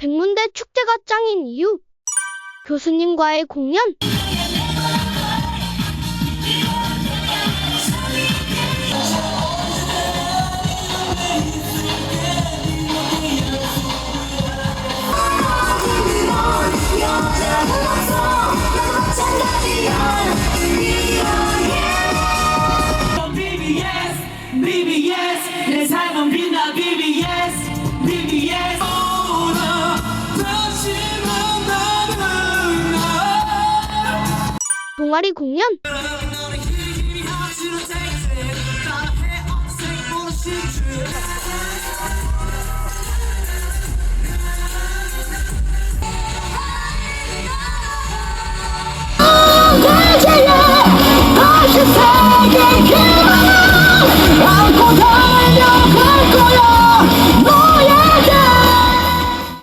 백문대 축제가 짱인 이유. 교수님과의 공연. BBS, 내 삶은 빛나 BBS, 동아리 공연